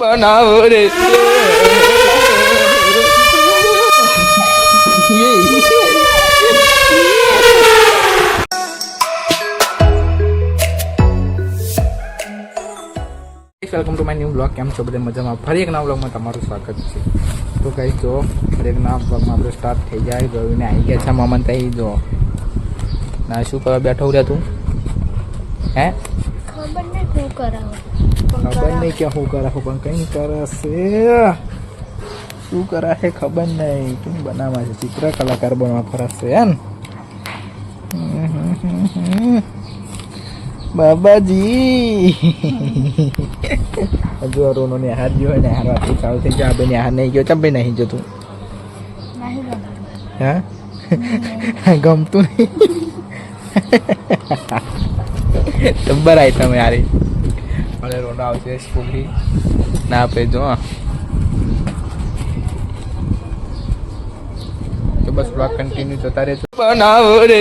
બનાવો રે. Welcome to my new blog કેમ છો બધા? મજામાં? ફરી એક નવા બ્લોગમાં તમારું સ્વાગત છે. તો કંઈ જો ફરી એક નવા બ્લોગમાં આપણે સ્ટાર્ટ થઈ જાય. ગયુંને આવી ગયા છે મમન તઈ. જો ના શું કરવા બેઠો રહ્યા તું? હે? ખબર નહીં શું કરાવો. ખબર નહીં કે શું કરાવું પણ કંઈ છે. શું કરાશે ખબર નહીં. કેમ બનાવવા છે? ચિત્ર કલાકાર બનવા ફરશે એમ. બાબાજી. હજુ આ રોનો ને હાથ ગયો ને હાર વાત ચાલુ થઈ જાય બેને હાર નહીં ગયો. ચંપે નહીં જતું? હા? ગમતું નહીં? જબ્બર આવી તમે યારી મળે રોડ આવશે સ્કૂલથી ના આપે જો તો બસ બ્લોક કન્ટિન્યુ જતા રહેજો બનાવો રે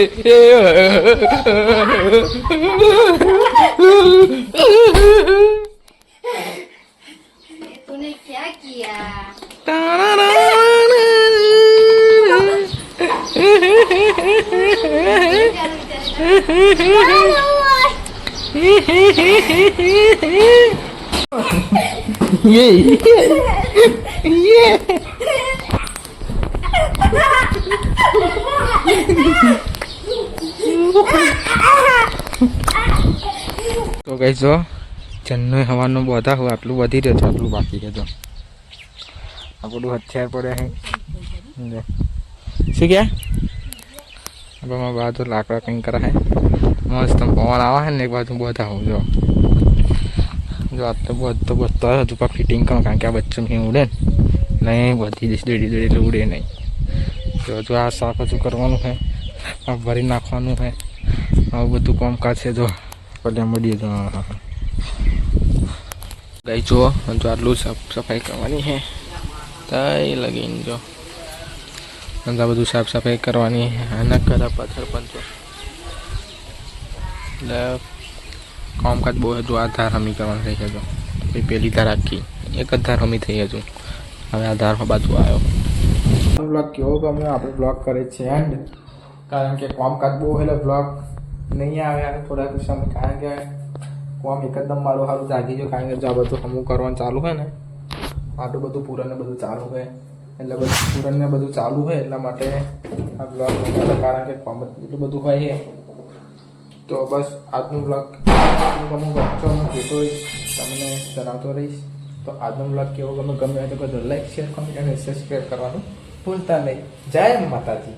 તૂને ક્યા કિયા તારા ये ये તો કઈ જો જન્નો હવાનું બધા હોય આટલું વધી રહ્યો છે આટલું બાકી છે જો આ બધું હથિયાર પડે છે લે. શું કે આપણામાં બાજુ લાકડા કંઈ કરે છે મસ્ત પવન આવે છે ને એક બાજુ બધા હું જો જો આ તો બધો બધો હજુ પણ ફિટિંગ કરો કારણ કે આ બચ્ચું નહીં ઉડે ને નહીં બધી જઈશ દોડી દોડી એટલે ઉડે નહીં તો હજુ આ સાફ હજુ કરવાનું છે આ ભરી નાખવાનું છે આવું બધું કામકાજ છે જો પહેલે મળીએ જો હા, હા, હા. ગઈ જુઓ હજુ આટલું સાફ સફાઈ કરવાની છે તઈ લગીને જો અને આ બધું સાફ સફાઈ કરવાની છે આના કરા પાછળ પણ જો એટલે કામકાજ બહુ હતું. આ ધાર હમી કરવાનું થઈ ગયો પછી પેલી ધાર આખી. એક જ ધાર હમી થઈ હતું. હવે આ ધાર બાજુ આવ્યો. બ્લોગ કેવો ગમ્યો? આપણે બ્લોગ કરે છે એન્ડ કારણ કે કામકાજ બહુ એટલે બ્લોગ નહીં આવે અને થોડાક સમય કારણ કે કોમ એકદમ મારું સારું જાગી ગયું. કારણ કે જો આ બધું હમું કરવાનું ચાલુ હોય ને, આટલું બધું પૂરણને બધું ચાલુ હોય. એટલે બધું પૂરણને બધું ચાલુ હોય એટલા માટે આ બ્લોગ કારણ કે કોમ એટલું બધું હોય તો બસ આજનું બ્લોગ હું ગમું ગમશો જોતો તમને જણાવતો રહીશ. તો આજનો બ્લોગ કેવો ગમે ગમે તો લાઈક શેર કોમેન્ટ અને સબસ્ક્રાઈબ કરવાનું ભૂલતા નહીં. જય માતાજી.